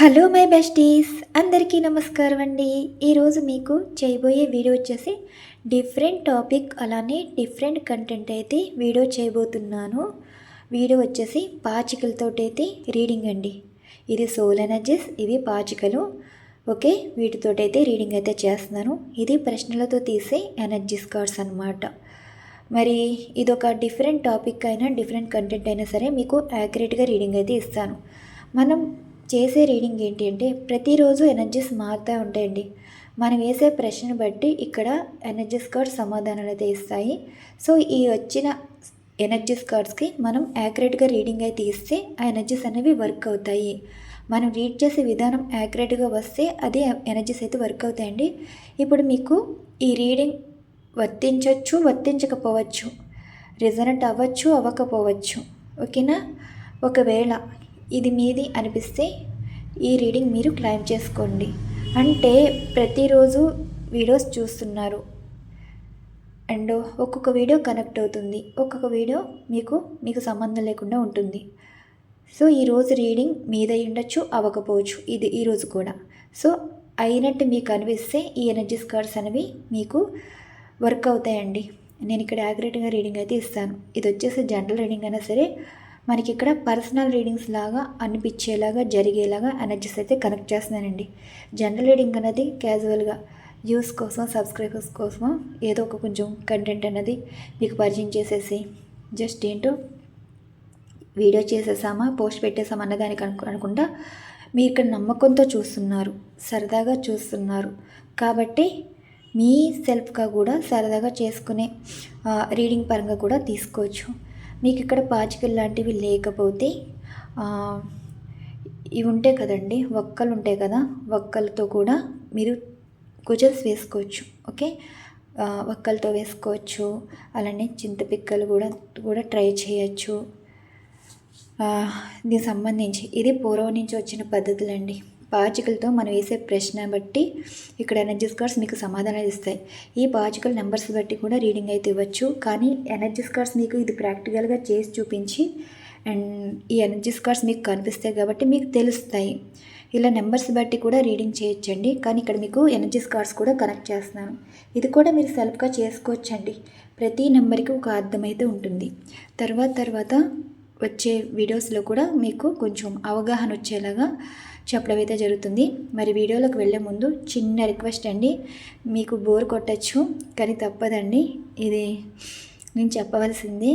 Hello my besties అందరికీ నమస్కారం అండి. ఈరోజు మీకు చేయబోయే వీడియో వచ్చేసి డిఫరెంట్ టాపిక్ అలానే డిఫరెంట్ కంటెంట్ అయితే వీడియో చేయబోతున్నాను. వీడియో వచ్చేసి పాచికలతోటి అయితే రీడింగ్ అండి. ఇది సోల్ ఎనర్జీస్ ఇవి పాచికలు. ఓకే వీటితోటి అయితే రీడింగ్ అయితే చేస్తున్నాను. ఇది ప్రశ్నలతో తీసే ఎనర్జీస్ కార్డ్స్ అనమాట మరి ఇది ఒక డిఫరెంట్ టాపిక్ అయినా డిఫరెంట్ కంటెంట్ అయినా సరే మీకు యాక్యురేట్గా రీడింగ్ అయితే ఇస్తాను. మనం చేసే రీడింగ్ ఏంటి అంటే ప్రతిరోజు ఎనర్జీస్ మారుతూ ఉంటాయండి. మనం వేసే ప్రశ్నను బట్టి ఇక్కడ ఎనర్జీస్ కార్డ్స్ సమాధానాలు అయితే ఇస్తాయి. సో ఈ వచ్చిన ఎనర్జీస్ కార్డ్స్కి మనం యాక్యురేట్గా రీడింగ్ అయితే ఇస్తే ఆ ఎనర్జీస్ అనేవి వర్క్ అవుతాయి. మనం రీడ్ చేసే విధానం యాక్యురేట్గా వస్తే అదే ఎనర్జీస్ అయితే వర్క్ అవుతాయండి. ఇప్పుడు మీకు ఈ రీడింగ్ వర్తించవచ్చు వర్తించకపోవచ్చు రిజనెంట్ అవ్వచ్చు అవ్వకపోవచ్చు ఓకేనా? ఒకవేళ ఇది మీది అనిపిస్తే ఈ రీడింగ్ మీరు క్లైమ్ చేసుకోండి. అంటే ప్రతిరోజు వీడియోస్ చూస్తున్నారు. అండ్ ఒక్కొక్క వీడియో కనెక్ట్ అవుతుంది. ఒక్కొక్క వీడియో మీకు మీకు సంబంధం లేకుండా ఉంటుంది. సో ఈరోజు రీడింగ్ మీదై ఉండొచ్చు అవ్వకపోవచ్చు. ఇది ఈరోజు కూడా. సో అయినట్టు మీకు అనిపిస్తే ఈ ఎనర్జీస్ కార్డ్స్ అనేవి మీకు వర్క్ అవుతాయండి. నేను ఇక్కడ యాక్యురేట్గా రీడింగ్ అయితే ఇస్తాను. ఇది వచ్చేసి జనరల్ రీడింగ్ అయినా సరే మనకి ఇక్కడ పర్సనల్ రీడింగ్స్ లాగా అనిపించేలాగా జరిగేలాగా ఎనర్జీస్ అయితే కనెక్ట్ చేస్తున్నానండి. జనరల్ రీడింగ్ అనేది క్యాజువల్గా యూస్ కోసం సబ్స్క్రైబర్స్ కోసం ఏదో ఒక కొంచెం కంటెంట్ అనేది మీకు పరిచయం చేసేసి జస్ట్ ఏంటో వీడియో చేసేసామా పోస్ట్ పెట్టేసామా అన్నదానికి అనుకు అనుకుంటా మీరు ఇక్కడ నమ్మకంతో చూస్తున్నారు సరదాగా చూస్తున్నారు. కాబట్టి మీ సెల్ఫ్గా కూడా సరదాగా చేసుకునే రీడింగ్ పరంగా కూడా తీసుకోవచ్చు. మీకు ఇక్కడ పాచికలు లాంటివి లేకపోతే ఇవి ఉంటాయి కదండి వక్కలు ఉంటాయి కదా వక్కలతో కూడా మీరు కుజల్స్ వేసుకోవచ్చు ఓకే? వక్కలతో వేసుకోవచ్చు అలానే చింతపిక్కలు కూడా కూడా ట్రై చేయొచ్చు. దీనికి సంబంధించి ఇది పూర్వం నుంచి వచ్చిన పద్ధతులండి. పాచికలతో మనం వేసే ప్రశ్న బట్టి ఇక్కడ ఎనర్జీస్ కార్డ్స్ మీకు సమాధానాలు ఇస్తాయి. ఈ పాచికల్ నెంబర్స్ బట్టి కూడా రీడింగ్ అయితే ఇవ్వచ్చు. కానీ ఎనర్జీస్ కార్డ్స్ మీకు ఇది ప్రాక్టికల్గా చేసి చూపించి అండ్ ఈ ఎనర్జీస్ కార్డ్స్ మీకు కనిపిస్తాయి కాబట్టి మీకు తెలుస్తాయి. ఇలా నెంబర్స్ బట్టి కూడా రీడింగ్ చేయొచ్చండి. కానీ ఇక్కడ మీకు ఎనర్జీస్ కార్డ్స్ కూడా కనెక్ట్ చేస్తున్నాను. ఇది కూడా మీరు సెల్ఫ్గా చేసుకోవచ్చండి. ప్రతి నెంబర్కి ఒక అర్థం అయితే ఉంటుంది. తర్వాత తర్వాత వచ్చే వీడియోస్లో కూడా మీకు కొంచెం అవగాహన వచ్చేలాగా చెప్పడం అయితే జరుగుతుంది. మరి వీడియోలోకి వెళ్ళే ముందు చిన్న రిక్వెస్ట్ అండి. మీకు బోర్ కొట్టచ్చు కానీ తప్పదండి. ఇది నేను చెప్పవలసింది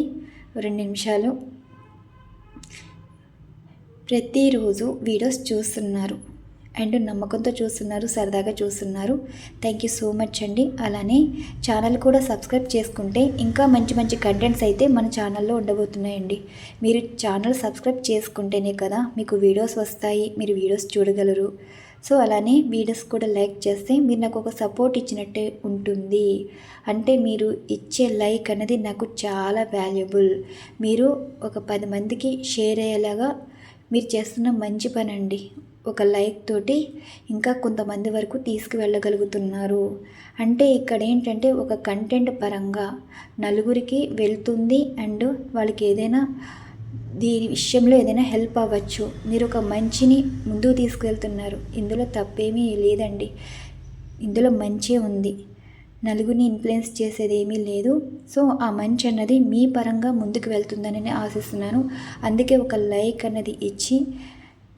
రెండు నిమిషాలు. ప్రతిరోజు వీడియోస్ చూస్తున్నారు. అండ్ నమ్మకంతో చూస్తున్నారు సరదాగా చూస్తున్నారు. థ్యాంక్ యూ సో మచ్ అండి. అలానే ఛానల్ కూడా సబ్స్క్రైబ్ చేసుకుంటే ఇంకా మంచి మంచి కంటెంట్స్ అయితే మన ఛానల్లో ఉండబోతున్నాయండి. మీరు ఛానల్ సబ్స్క్రైబ్ చేసుకుంటేనే కదా మీకు వీడియోస్ వస్తాయి మీరు వీడియోస్ చూడగలరు. సో అలానే వీడియోస్ కూడా లైక్ చేస్తే మీరు నాకు ఒక సపోర్ట్ ఇచ్చినట్టే ఉంటుంది. అంటే మీరు ఇచ్చే లైక్ అనేది నాకు చాలా వాల్యుబుల్ మీరు ఒక పది మందికి షేర్ అయ్యేలాగా మీరు చేస్తున్న మంచి పని అండి ఒక లైక్ తోటి ఇంకా కొంతమంది వరకు తీసుకువెళ్ళగలుగుతున్నారు. అంటే ఇక్కడ ఏంటంటే ఒక కంటెంట్ పరంగా నలుగురికి వెళ్తుంది అండ్ వాళ్ళకి ఏదైనా దీని విషయంలో ఏదైనా హెల్ప్ అవ్వచ్చు. మీరు ఒక మంచిని ముందుకు తీసుకువెళ్తున్నారు ఇందులో తప్పేమీ లేదండి. ఇందులో మంచి ఉంది. నలుగురిని ఇన్ఫ్లుయెన్స్ చేసేది ఏమీ లేదు. సో ఆ మంచి అన్నది మీ పరంగా ముందుకు వెళ్తుందని ఆశిస్తున్నాను. అందుకే ఒక లైక్ అన్నది ఇచ్చి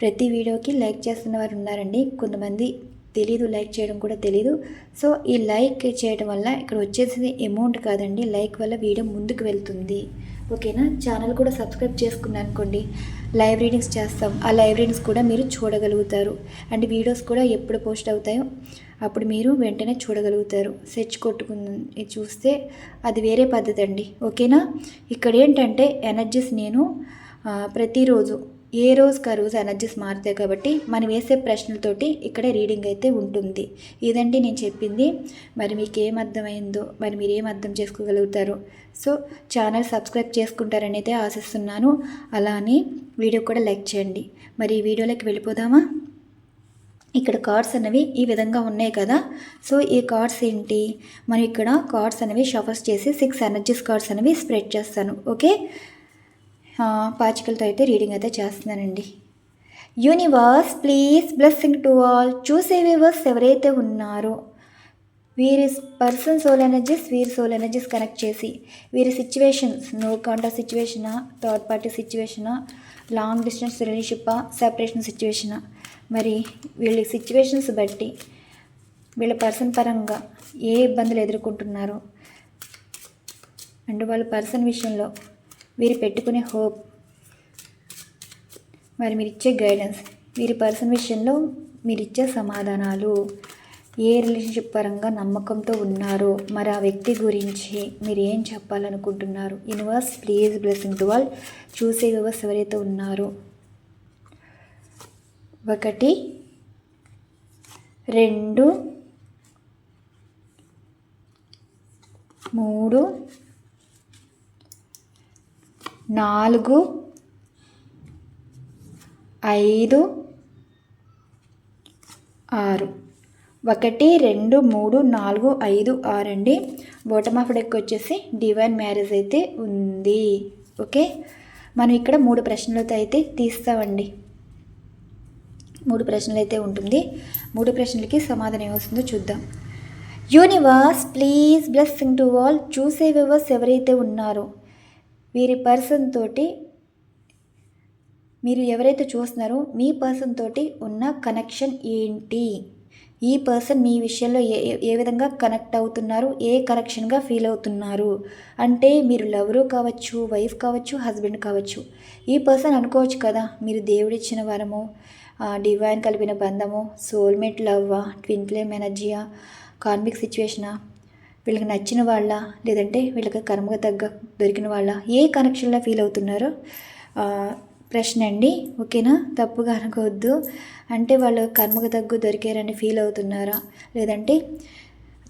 ప్రతి వీడియోకి లైక్ చేస్తున్న వారు ఉన్నారండి. కొంతమంది తెలీదు లైక్ చేయడం కూడా తెలీదు. సో ఈ లైక్ చేయడం వల్ల ఇక్కడ వచ్చేసింది అమౌంట్ కాదండి. లైక్ వల్ల వీడియో ముందుకు వెళ్తుంది. ఓకేనా? ఛానల్ కూడా సబ్స్క్రైబ్ చేసుకున్నాను అనుకోండి. లైవ్ రీడింగ్స్ చేస్తాం. ఆ లైవ్ రీడింగ్స్ కూడా మీరు చూడగలుగుతారు. అండ్ వీడియోస్ కూడా ఎప్పుడు పోస్ట్ అవుతాయో అప్పుడు మీరు వెంటనే చూడగలుగుతారు. సెర్చ్ కొట్టుకుని చూస్తే అది వేరే పద్ధతి అండి. ఓకేనా? ఇక్కడ ఏంటంటే ఎనర్జీస్ నేను ప్రతిరోజు ఏ రోజుకి ఆ రోజు ఎనర్జీస్ మారుతాయి కాబట్టి మనం వేసే ప్రశ్నలతోటి ఇక్కడ రీడింగ్ అయితే ఉంటుంది. ఇదండి నేను చెప్పింది. మరి మీకు ఏం అర్థమైందో మరి మీరు ఏం అర్థం చేసుకోగలుగుతారు. సో ఛానల్ సబ్స్క్రైబ్ చేసుకుంటారని అయితే ఆశిస్తున్నాను. అలానే వీడియో కూడా లైక్ చేయండి. మరి ఈ వీడియోలోకి వెళ్ళిపోదామా? ఇక్కడ కార్డ్స్ అనేవి ఈ విధంగా ఉన్నాయి కదా. సో ఈ కార్డ్స్ ఏంటి? మనం ఇక్కడ కార్డ్స్ అనేవి షఫర్స్ చేసి సిక్స్ ఎనర్జీస్ కార్డ్స్ అనేవి స్ప్రెడ్ చేస్తాను. ఓకే? పాచికలతో అయితే రీడింగ్ అయితే చేస్తున్నానండి. Universe please blessing to all చూసే వ్యూవర్స్ ఎవరైతే ఉన్నారో వీరి పర్సన్ సోల్ ఎనర్జీస్ వీరి సోల్ ఎనర్జీస్ కనెక్ట్ చేసి వీరి సిచ్యువేషన్స్ నో కాంటాక్ట్ సిచ్యువేషనా థర్డ్ పార్టీ సిచ్యువేషనా లాంగ్ డిస్టెన్స్ రిలేషన్షిప్పా సెపరేషన్ సిచ్యువేషనా మరి వీళ్ళ సిచ్యువేషన్స్ బట్టి వీళ్ళ పర్సన్ పరంగా ఏ ఇబ్బందులు ఎదుర్కొంటున్నారో అండ్ వాళ్ళ పర్సన్ విషయంలో వీరు పెట్టుకునే హోప్ మరి మీరు ఇచ్చే గైడెన్స్ వీరి పర్సన్ విషయంలో మీరు ఇచ్చే సమాధానాలు ఏ రిలేషన్షిప్ పరంగా నమ్మకంతో ఉన్నారో మరి ఆ వ్యక్తి గురించి మీరు ఏం చెప్పాలనుకుంటున్నారు? Universe please blessing to all చూసే యువర్స్ ఎవరైతే ఉన్నారో. ఒకటి రెండు మూడు నాలుగు ఐదు ఆరు. ఒకటి రెండు మూడు నాలుగు ఐదు ఆరు అండి. బాటమ్ ఆఫ్ డెక్ వచ్చేసి డివైన్ మ్యారేజ్ అయితే ఉంది. ఓకే? మనం ఇక్కడ మూడు ప్రశ్నలతో అయితే తీస్తామండి. మూడు ప్రశ్నలు అయితే ఉంటుంది. మూడు ప్రశ్నలకి సమాధానం ఏమొస్తుందో చూద్దాం. Universe please blessing to all చూసే వివర్స్ ఎవరైతే ఉన్నారో వీరి పర్సన్ తోటి మీరు ఎవరైతే చూస్తున్నారో మీ పర్సన్ తోటి ఉన్న కనెక్షన్ ఏంటి? ఈ పర్సన్ మీ విషయంలో ఏ ఏ విధంగా కనెక్ట్ అవుతున్నారు? ఏ కనెక్షన్గా ఫీల్ అవుతున్నారు? అంటే మీరు లవరు కావచ్చు వైఫ్ కావచ్చు హస్బెండ్ కావచ్చు ఈ పర్సన్ అనుకోవచ్చు కదా మీరు దేవుడిచ్చిన వరము డివైన్ కలిపిన బంధము సోల్మేట్ లవ్వా ట్విన్ ఫ్లేమ్ ఎనర్జీయా కార్మిక్ సిచ్యువేషనా? వీళ్ళకి నచ్చిన వాళ్ళ లేదంటే వీళ్ళకి కర్మకు తగ్గ దొరికిన వాళ్ళ ఏ కనెక్షన్లో ఫీల్ అవుతున్నారో ప్రశ్న అండి. ఓకేనా? తప్పుగా అనుకోవద్దు. అంటే వాళ్ళు కర్మకు తగ్గు దొరికారని ఫీల్ అవుతున్నారా? లేదంటే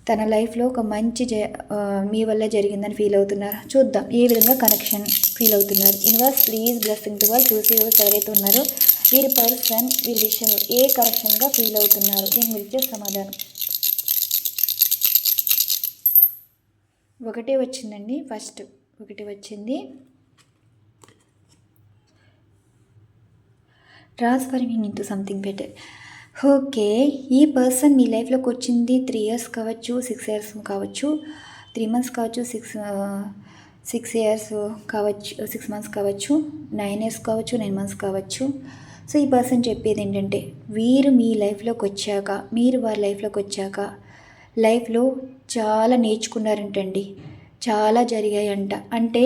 తన లైఫ్లో ఒక మంచి జ మీ వల్ల జరిగిందని ఫీల్ అవుతున్నారా? చూద్దాం. ఏ విధంగా కనెక్షన్ ఫీల్ అవుతున్నారు? యూనివర్స్ ప్లీజ్ బ్లెస్సింగ్ టు వాళ్ళు చూసి ఎవరైతే ఉన్నారో వీరి పర్సన్ వీరి విషయంలో ఏ కనెక్షన్గా ఫీల్ అవుతున్నారు? దీని గురించి సమాధానం. ఒకటే వచ్చిందండి ఫస్ట్. ఒకటి వచ్చింది. Transferring to something better okay ఈ పర్సన్ మీ లైఫ్లోకి వచ్చింది త్రీ ఇయర్స్ కావచ్చు సిక్స్ ఇయర్స్ కావచ్చు త్రీ మంత్స్ కావచ్చు సిక్స్ సిక్స్ ఇయర్స్ కావచ్చు సిక్స్ మంత్స్ కావచ్చు నైన్ ఇయర్స్ కావచ్చు నైన్ మంత్స్ కావచ్చు. సో ఈ పర్సన్ చెప్పేది ఏంటంటే వీరు మీ లైఫ్లోకి వచ్చాక మీరు వారి లైఫ్లోకి వచ్చాక లైఫ్లో చాలా నేర్చుకున్నారంటండి. చాలా జరిగాయంట. అంటే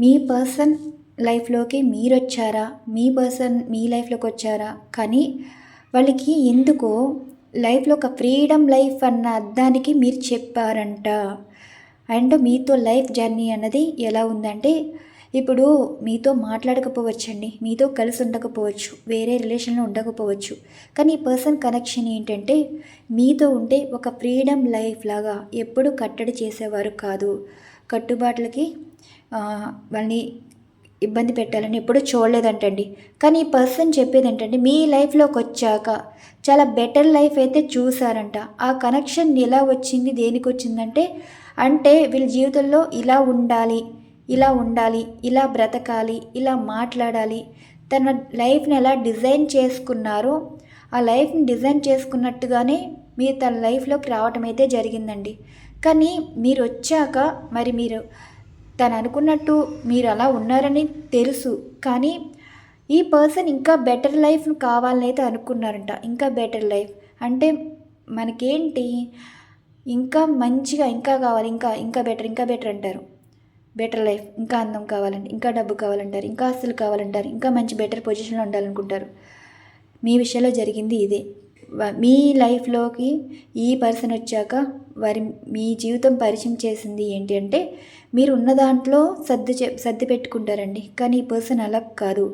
మీ పర్సన్ లైఫ్లోకి మీరు వచ్చారా మీ పర్సన్ మీ లైఫ్లోకి వచ్చారా కానీ వాళ్ళకి ఎందుకో లైఫ్లో ఒక ఫ్రీడమ్ లైఫ్ అన్న అర్థానికి మీరు చెప్పారంట. అండ్ మీతో లైఫ్ జర్నీ అన్నది ఎలా ఉందంటే ఇప్పుడు మీతో మాట్లాడకపోవచ్చండి. మీతో కలిసి ఉండకపోవచ్చు. వేరే రిలేషన్లో ఉండకపోవచ్చు. కానీ ఈ పర్సన్ కనెక్షన్ ఏంటంటే మీతో ఉంటే ఒక ఫ్రీడమ్ లైఫ్ లాగా ఎప్పుడు కట్టడి చేసేవారు కాదు. కట్టుబాట్లకి వాళ్ళని ఇబ్బంది పెట్టాలని ఎప్పుడూ చూడలేదంటండి. కానీ ఈ పర్సన్ చెప్పేది ఏంటంటే మీ లైఫ్లోకి వచ్చాక చాలా బెటర్ లైఫ్ అయితే చూసారంట ఆ కనెక్షన్ ఎలా వచ్చింది దేనికి వచ్చిందంటే అంటే వీళ్ళ జీవితంలో ఇలా ఉండాలి ఇలా ఉండాలి ఇలా బ్రతకాలి ఇలా మాట్లాడాలి. తన లైఫ్ని ఎలా డిజైన్ చేసుకున్నారో ఆ లైఫ్ని డిజైన్ చేసుకున్నట్టుగానే మీరు తన లైఫ్లోకి రావటం అయితే జరిగిందండి. కానీ మీరు వచ్చాక మరి మీరు తను అనుకున్నట్టు మీరు అలా ఉన్నారని తెలుసు. కానీ ఈ పర్సన్ ఇంకా బెటర్ లైఫ్ కావాలని అయితే అనుకున్నారంట. ఇంకా బెటర్ లైఫ్. అంటే మనకేంటి? ఇంకా మంచిగా ఇంకా కావాలి ఇంకా ఇంకా బెటర్ ఇంకా బెటర్ అంటారు. బెటర్ లైఫ్ ఇంకా అందం కావాలండి ఇంకా డబ్బు కావాలంటారు ఇంకా ఆస్తులు కావాలంటారు ఇంకా మంచి బెటర్ పొజిషన్లో ఉండాలనుకుంటారు. మీ విషయంలో జరిగింది ఇదే. మీ లైఫ్లోకి ఈ పర్సన్ వచ్చాక వారి మీ జీవితం పరిచయం చేసింది ఏంటి అంటే మీరు ఉన్న దాంట్లో సర్ది చె సర్ది పెట్టుకుంటారండి. కానీ ఈ పర్సన్ అలా కాదు.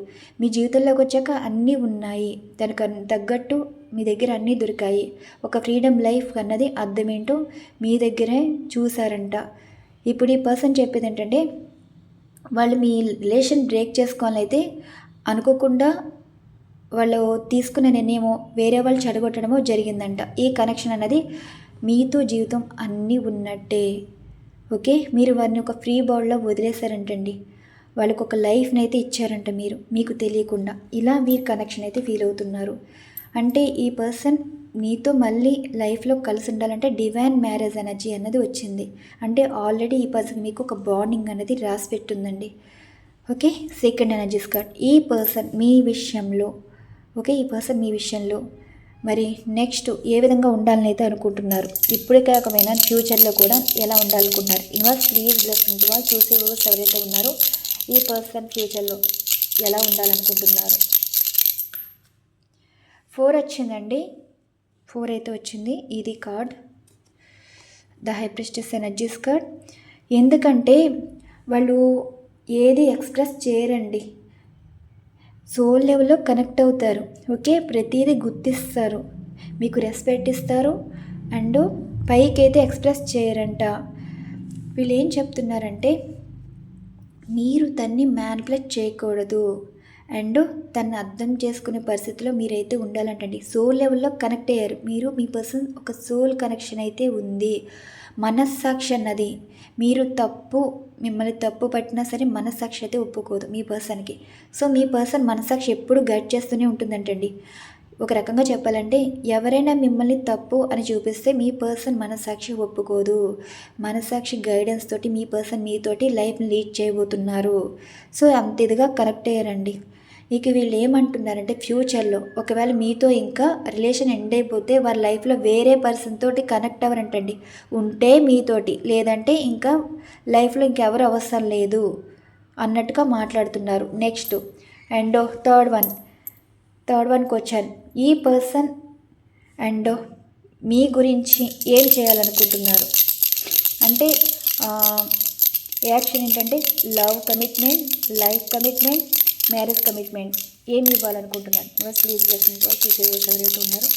మీ జీవితంలోకి వచ్చాక అన్నీ ఉన్నాయి. దానికి తగ్గట్టు మీ దగ్గర అన్నీ దొరికాయి. ఒక ఫ్రీడమ్ లైఫ్ అన్నది అర్థమేంటో మీ దగ్గరే చూసారంట ఇప్పుడు ఈ పర్సన్ చెప్పేది ఏంటంటే వాళ్ళు మీ రిలేషన్ బ్రేక్ చేసుకోవాలైతే అనుకోకుండా వాళ్ళు తీసుకున్న నిర్ణయమో వేరే వాళ్ళు చెడగొట్టడమో జరిగిందంట. ఈ కనెక్షన్ అన్నది మీతో జీవితం అన్నీ ఉన్నట్టే. ఓకే? మీరు వారిని ఒక ఫ్రీ బౌల్లో వదిలేశారంటండి. వాళ్ళకు ఒక లైఫ్ని అయితే ఇచ్చారంట మీరు. మీకు తెలియకుండా. ఇలా మీరు కనెక్షన్ అయితే ఫీల్ అవుతున్నారు. అంటే ఈ పర్సన్ మీతో మళ్ళీ లైఫ్లో కలిసి ఉండాలంటే డివైన్ మ్యారేజ్ ఎనర్జీ అన్నది వచ్చింది. అంటే ఆల్రెడీ ఈ పర్సన్ మీకు ఒక బాండింగ్ అనేది రాసి పెట్టుందండి. ఓకే? సెకండ్ ఎనర్జీస్ కార్డ్ ఈ పర్సన్ మీ విషయంలో ఓకే? ఈ పర్సన్ మీ విషయంలో మరి నెక్స్ట్ ఏ విధంగా ఉండాలని అయితే అనుకుంటున్నారు? ఇప్పుడే కాకపోయినా ఫ్యూచర్లో కూడా ఎలా ఉండాలనుకుంటున్నారు? ఇన్వాస్ ప్లీజ్ బ్లెస్ వాళ్ళు చూసే ఎవరైతే ఉన్నారో ఈ పర్సన్ ఫ్యూచర్లో ఎలా ఉండాలనుకుంటున్నారు? ఫోర్ వచ్చిందండి. ఫోర్ అయితే వచ్చింది. ఇది card. The high priestess energies card. ఎందుకంటే వాళ్ళు ఏది ఎక్స్ప్రెస్ చేయరండి. సోల్ లెవెల్లో కనెక్ట్ అవుతారు. ఓకే? ప్రతిదీ గుర్తిస్తారు. మీకు రెస్పెక్ట్ ఇస్తారు. అండ్ పైకి అయితే ఎక్స్ప్రెస్ చేయరంట. వీళ్ళు ఏం చెప్తున్నారంటే మీరు తన్ని మ్యాన్పులేట్ చేయకూడదు. అండ్ తను అర్థం చేసుకునే పరిస్థితిలో మీరైతే ఉండాలంటండి. సోల్ లెవెల్లో కనెక్ట్ అయ్యారు. మీరు మీ పర్సన్ ఒక సోల్ కనెక్షన్ అయితే ఉంది. మనస్సాక్షి అన్నది. మీరు తప్పు మిమ్మల్ని తప్పు పట్టినా సరే మనస్సాక్షి అయితే ఒప్పుకోదు మీ పర్సన్కి. సో మీ పర్సన్ మనస్సాక్షి ఎప్పుడు గైడ్ చేస్తూనే ఉంటుందంటండి. ఒక రకంగా చెప్పాలంటే ఎవరైనా మిమ్మల్ని తప్పు అని చూపిస్తే మీ పర్సన్ మనసాక్షి ఒప్పుకోదు. మనసాక్షి గైడెన్స్ తోటి మీ పర్సన్ మీతోటి లైఫ్ని లీడ్ చేయబోతున్నారు. సో అంత ఇదిగా కనెక్ట్ అయ్యారండి. ఇక వీళ్ళు ఏమంటున్నారంటే ఫ్యూచర్లో ఒకవేళ మీతో ఇంకా రిలేషన్ ఎండ్ అయిపోతే వారి లైఫ్లో వేరే పర్సన్ తోటి కనెక్ట్ అవ్వరంటండి. ఉంటే మీతోటి లేదంటే ఇంకా లైఫ్లో ఇంకెవరు అవసరం లేదు అన్నట్టుగా మాట్లాడుతున్నారు. Next and third one third one question. ఈ పర్సన్ అండ్ మీ గురించి ఏం చేయాలనుకుంటున్నారు? అంటే యాక్షన్ ఏంటంటే love commitment life commitment marriage commitment ఏమి ఇవ్వాలనుకుంటున్నారు? ప్లీజ్ బ్లెస్సింగ్ ఎవరైతే ఉన్నారు?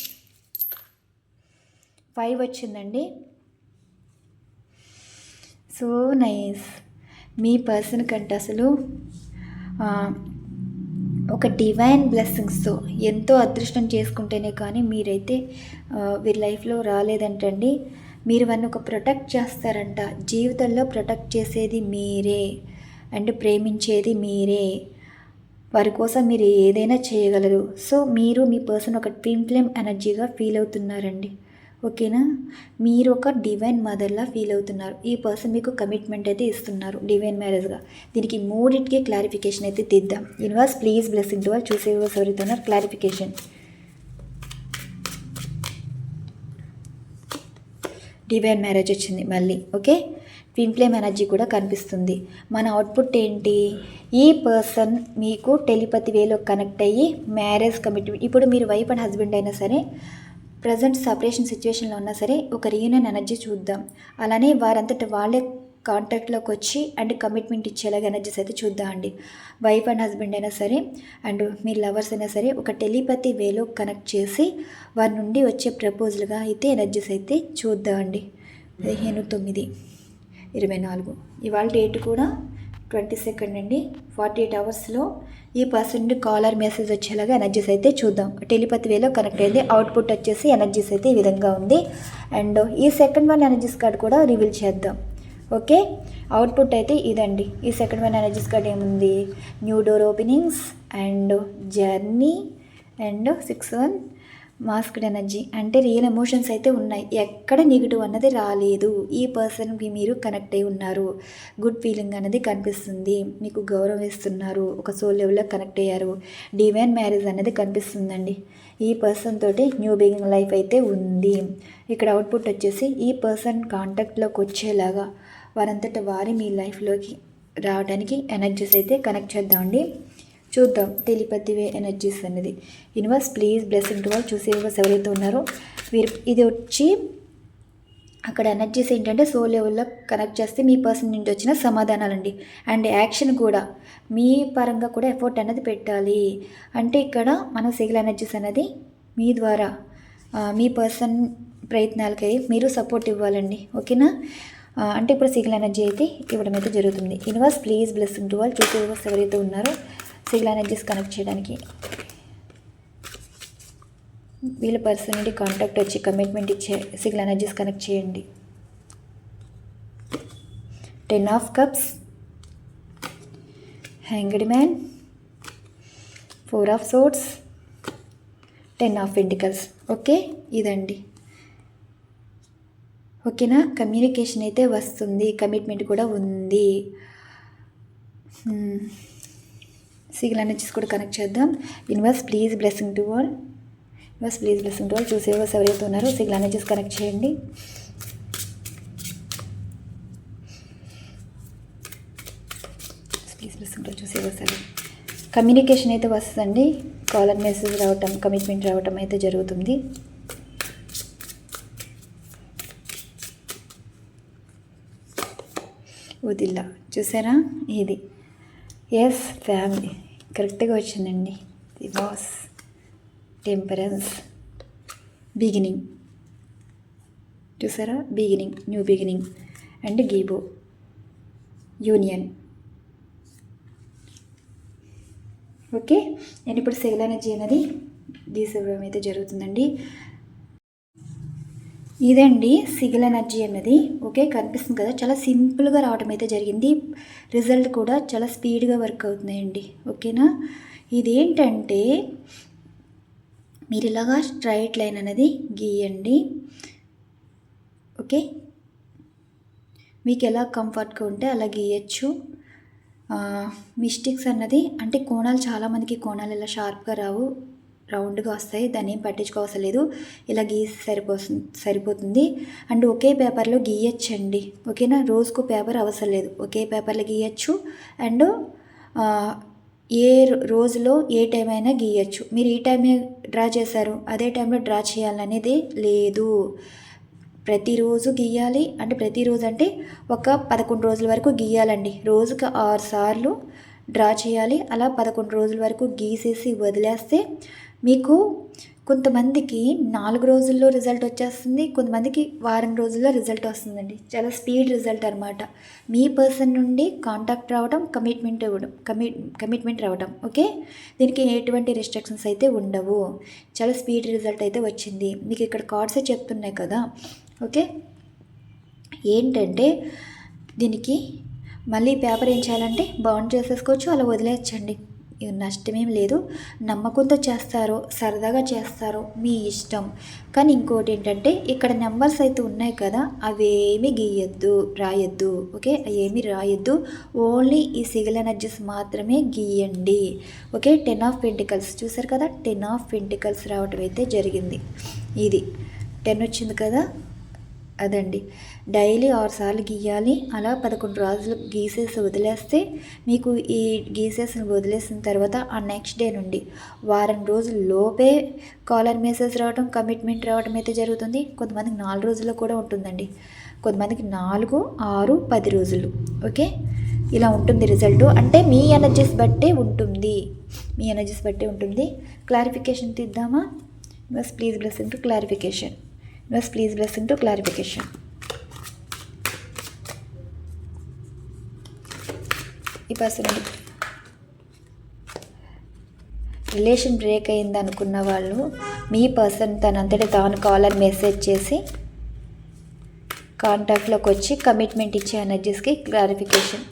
ఫైవ్ వచ్చిందండి. సో నైస్ మీ పర్సన్ కంటే అసలు ఒక డివైన్ బ్లెస్సింగ్స్తో ఎంతో అదృష్టం చేసుకుంటేనే కానీ మీరైతే వీరి లైఫ్లో రాలేదంటండి. మీరు వారిని ఒక ప్రొటెక్ట్ చేస్తారంట. జీవితంలో ప్రొటెక్ట్ చేసేది మీరే. అండ్ ప్రేమించేది మీరే. వారి కోసం మీరు ఏదైనా చేయగలరు. సో మీరు మీ పర్సన్ ఒక ట్విన్ ఫ్లేమ్ ఎనర్జీగా ఫీల్ అవుతున్నారండి. ఓకేనా? మీరు ఒక డివైన్ మదర్లా ఫీల్ అవుతున్నారు. ఈ పర్సన్ మీకు కమిట్మెంట్ అయితే ఇస్తున్నారు డివైన్ మ్యారేజ్గా. దీనికి మూడింటికి క్లారిఫికేషన్ అయితే తీద్దాం. యూనివర్స్ ప్లీజ్ బ్లెస్సింగ్ ద్వారా చూసే ఎవరితోన్నారు క్లారిఫికేషన్. డివైన్ మ్యారేజ్ వచ్చింది మళ్ళీ. ఓకే? ఫ్లేమ్ ఎనర్జీ కూడా కనిపిస్తుంది. మన అవుట్పుట్ ఏంటి? ఈ పర్సన్ మీకు టెలిపతి వేలో కనెక్ట్ అయ్యి మ్యారేజ్ కమిట్మెంట్ ఇప్పుడు మీరు వైఫ్ అండ్ హస్బెండ్ అయినా సరే ప్రజెంట్ సపరేషన్ సిచ్యువేషన్లో ఉన్నా సరే ఒక రీయూనియన్ ఎనర్జీ చూద్దాం. అలానే వారంతట వాళ్ళే కాంటాక్ట్లోకి వచ్చి అండ్ కమిట్మెంట్ ఇచ్చేలాగా ఎనర్జీస్ అయితే చూద్దాం అండి. వైఫ్ అండ్ హస్బెండ్ అయినా సరే అండ్ మీ లవర్స్ అయినా సరే ఒక టెలిపతి వేలో కనెక్ట్ చేసి వారి నుండి వచ్చే ప్రపోజల్గా అయితే ఎనర్జీస్ అయితే చూద్దాం అండి. పదిహేను తొమ్మిది. ఇరవై నాలుగు. ఇవాళ డేట్ కూడా ట్వంటీ సెకండ్ అండి. ఫార్టీ ఎయిట్ అవర్స్లో ఈ పర్సన్ కాలర్ మెసేజ్ వచ్చేలాగా ఎనర్జీస్ అయితే చూద్దాం. టెలిపతి వేలో కనెక్ట్ అయింది. అవుట్పుట్ వచ్చేసి ఎనర్జీస్ అయితే ఈ విధంగా ఉంది. అండ్ ఈ సెకండ్ వన్ ఎనర్జీస్ కార్డ్ కూడా రివీల్ చేద్దాం. ఓకే అవుట్పుట్ అయితే ఇదండి. ఈ సెకండ్ వన్ ఎనర్జీస్ కార్డ్ ఏముంది? New door openings and journey and six one masked energy అంటే రియల్ ఎమోషన్స్ అయితే ఉన్నాయి. ఎక్కడ నెగిటివ్ అన్నది రాలేదు. ఈ పర్సన్కి మీరు కనెక్ట్ అయి ఉన్నారు. గుడ్ ఫీలింగ్ అనేది కనిపిస్తుంది. మీకు గౌరవం ఇస్తున్నారు. ఒక సోల్ లెవెల్లో కనెక్ట్ అయ్యారు. డివైన్ మ్యారేజ్ అనేది కనిపిస్తుందండి. ఈ పర్సన్ తోటి న్యూ బిగినింగ్ లైఫ్ అయితే ఉంది. ఇక్కడ అవుట్పుట్ వచ్చేసి ఈ పర్సన్ కాంటాక్ట్లోకి వచ్చేలాగా వారంతట వారి మీ లైఫ్లోకి రావడానికి ఎనర్జీస్ అయితే కనెక్ట్ చేద్దామండి. చూద్దాం. టెలిపతి వే ఎనర్జీస్ అనేది. యూనివర్స్ ప్లీజ్ బ్లెస్సింగ్ టు వాళ్ళు చూసే యూనివర్స్ ఎవరైతే ఉన్నారో వీరు ఇది వచ్చి అక్కడ ఎనర్జీస్ ఏంటంటే సో లెవెల్లో కనెక్ట్ చేస్తే మీ పర్సన్ నుండి వచ్చిన సమాధానాలండి. అండ్ యాక్షన్ కూడా. మీ పరంగా కూడా ఎఫర్ట్ అనేది పెట్టాలి. అంటే ఇక్కడ మన సిగిల్ ఎనర్జీస్ అనేది మీ ద్వారా మీ పర్సన్ ప్రయత్నాలకై మీరు సపోర్ట్ ఇవ్వాలండి. ఓకేనా? అంటే ఇప్పుడు సిగిల్ ఎనర్జీ అయితే ఇవ్వడం అయితే జరుగుతుంది. యూనివర్స్ ప్లీజ్ బ్లెస్సింగ్ టు వాళ్ళు చూసే యూనివర్స్ ఎవరైతే ఉన్నారో సిగిల్ ఎనర్జీస్ కనెక్ట్ చేయడానికి. వీళ్ళ పర్సన్ నుండి కాంటాక్ట్ వచ్చి కమిట్మెంట్ ఇచ్చే సిగిల్ ఎనర్జీస్ కనెక్ట్ చేయండి. Ten of cups hanged man four of swords ten of pentacles okay ఇదండి. ఓకేనా కమ్యూనికేషన్ అయితే వస్తుంది. కమిట్మెంట్ కూడా ఉంది. Hmm. సిగిల్ ఎనర్జీస్ కూడా కనెక్ట్ చేద్దాం. Universe please blessing to all universe please blessing to all చూసేవర్స్ ఎవరైతే ఉన్నారో సిగిల్ ఎనర్జీస్ కనెక్ట్ చేయండి. ప్లీజ్ బ్లెస్సింగ్ టు ఆల్ చూసేవర్స్ ఎవరు? కమ్యూనికేషన్ అయితే వస్తుందండి కాలర్ మెసేజ్ రావటం కమిట్మెంట్ రావటం అయితే జరుగుతుంది. వదిల్లా చూసారా? ఇది. ఎస్ ఫ్యామిలీ కరెక్ట్గా వచ్చిందండి ది బాస్ టెంపరెన్స్ బిగినింగ్ చూసారా? బిగినింగ్ న్యూ బిగినింగ్ అండ్ గీబో యూనియన్ ఓకే నేను ఇప్పుడు సెగల్ ఎనర్జీ అనేది గీసవడం అయితే జరుగుతుందండి. ఇదండి సిగిల్ ఎనర్జీ అన్నది. ఓకే కనిపిస్తుంది కదా? చాలా సింపుల్గా రావడం అయితే జరిగింది. రిజల్ట్ కూడా చాలా స్పీడ్గా వర్క్ అవుతున్నాయండి. ఓకేనా? ఇదేంటంటే మీరు ఇలాగా స్ట్రైట్ లైన్ అనేది గీయండి. ఓకే? మీకు ఎలా కంఫర్ట్గా ఉంటే అలా గీయచ్చు. మిస్టేక్స్ అన్నది అంటే కోణాలు చాలామందికి కోణాలు ఇలా షార్ప్గా రావు. రౌండ్గా వస్తాయి. దాన్ని ఏం లేదు ఇలా గీసి సరిపోతుంది సరిపోతుంది. అండ్ ఒకే పేపర్లో గీయచ్చండి. ఓకేనా? రోజుకు పేపర్ అవసరం లేదు. ఒకే పేపర్లో గీయచ్చు. అండ్ ఏ రోజులో ఏ టైం అయినా గీయచ్చు. మీరు ఈ టైమే డ్రా చేశారు. అదే టైంలో డ్రా చేయాలనేది లేదు. ప్రతిరోజు గీయాలి. అంటే ప్రతిరోజు అంటే ఒక పదకొండు రోజుల వరకు గీయాలండి. రోజుకి ఆరు సార్లు డ్రా చేయాలి. అలా పదకొండు రోజుల వరకు గీసేసి వదిలేస్తే మీకు కొంతమందికి నాలుగు రోజుల్లో రిజల్ట్ వచ్చేస్తుంది కొంతమందికి వారం రోజుల్లో రిజల్ట్ వస్తుందండి. చాలా స్పీడ్ రిజల్ట్ అనమాట మీ పర్సన్ నుండి కాంటాక్ట్ రావడం కమిట్మెంట్ ఇవ్వడం కమిట్ కమిట్మెంట్ రావడం ఓకే? దీనికి ఎటువంటి రిస్ట్రిక్షన్స్ అయితే ఉండవు. చాలా స్పీడ్ రిజల్ట్ అయితే వచ్చింది. మీకు ఇక్కడ కార్డ్సే చెప్తున్నాయి కదా ఓకే? ఏంటంటే దీనికి మళ్ళీ పేపర్ ఏం చేయాలంటే బాండ్ చేసేసుకోవచ్చు అలా వదిలేయచ్చండి. నష్టమేం లేదు. నమ్మకంతో చేస్తారో సరదాగా చేస్తారో మీ ఇష్టం. కానీ ఇంకోటి ఏంటంటే ఇక్కడ నెంబర్స్ అయితే ఉన్నాయి కదా అవేమి గీయొద్దు రాయొద్దు. ఓకే? ఏమి రాయొద్దు. ఓన్లీ ఈ సిగిల్ ఎనర్జీస్ మాత్రమే గీయండి. ఓకే? Ten of pentacles. చూసారు కదా? టెన్ ఆఫ్ పెంటికల్స్ రావటం అయితే జరిగింది. ఇది. టెన్ వచ్చింది కదా? అదండి. డైలీ ఆరు సార్లు గీయాలి. అలా పదకొండు రోజులు గీసేసి వదిలేస్తే మీకు ఈ గీసేసి వదిలేసిన తర్వాత ఆ నెక్స్ట్ డే నుండి వారం రోజుల లోపే కాలర్ మెసేజ్ రావడం కమిట్మెంట్ రావడం అయితే జరుగుతుంది. కొంతమందికి నాలుగు రోజుల్లో కూడా ఉంటుందండి. కొంతమందికి నాలుగు ఆరు పది రోజులు. ఓకే? ఇలా ఉంటుంది రిజల్ట్. అంటే మీ ఎనర్జీస్ బట్టే ఉంటుంది. మీ ఎనర్జీస్ బట్టే ఉంటుంది. Clarification తీద్దామా? Bus please blessing to clarification. Bus please blessing to clarification. ఈ రిలేషన్ బ్రేక్ అయింది అనుకున్న వాళ్ళు మీ పర్సన్ తనంతటి తాను కాలర్ మెసేజ్ చేసి కాంటాక్ట్లోకి వచ్చి కమిట్మెంట్ ఇచ్చే ఎనర్జీస్కి క్లారిఫికేషన్.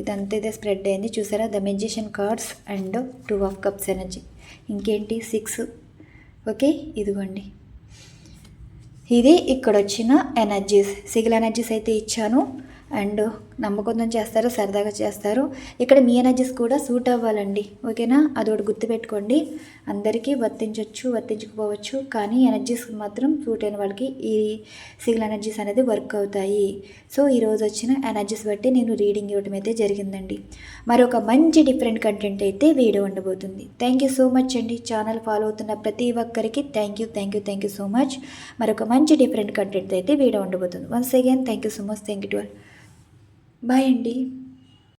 ఇదంతా ఇదే స్ప్రెడ్ అయింది. చూసారా? The magician cards and two of cups energy. ఇంకేంటి? సిక్స్. ఓకే? ఇదిగోండి. ఇది ఇక్కడ వచ్చిన ఎనర్జీస్. సిగిల్ ఎనర్జీస్ అయితే ఇచ్చాను. అండ్ నమ్మకంతో చేస్తారు సరదాగా చేస్తారు. ఇక్కడ మీ ఎనర్జీస్ కూడా సూట్ అవ్వాలండి. ఓకేనా? అదొకటి గుర్తుపెట్టుకోండి. అందరికీ వర్తించవచ్చు వర్తించకపోవచ్చు కానీ ఎనర్జీస్ మాత్రం సూట్ అయిన వాళ్ళకి ఈ సిగిల్ ఎనర్జీస్ అనేది వర్క్ అవుతాయి. సో ఈరోజు వచ్చిన ఎనర్జీస్ బట్టి నేను రీడింగ్ ఇవ్వడం అయితే జరిగిందండి. మరొక మంచి డిఫరెంట్ కంటెంట్ అయితే వీడియో ఉండబోతుంది. థ్యాంక్ యూ సో మచ్ అండి. ఛానల్ ఫాలో అవుతున్న ప్రతి ఒక్కరికి thank you thank you thank you so much మరొక మంచి డిఫరెంట్ కంటెంట్ అయితే వీడియో ఉండబోతుంది. Once again thank you so much thank you to all bye అండి.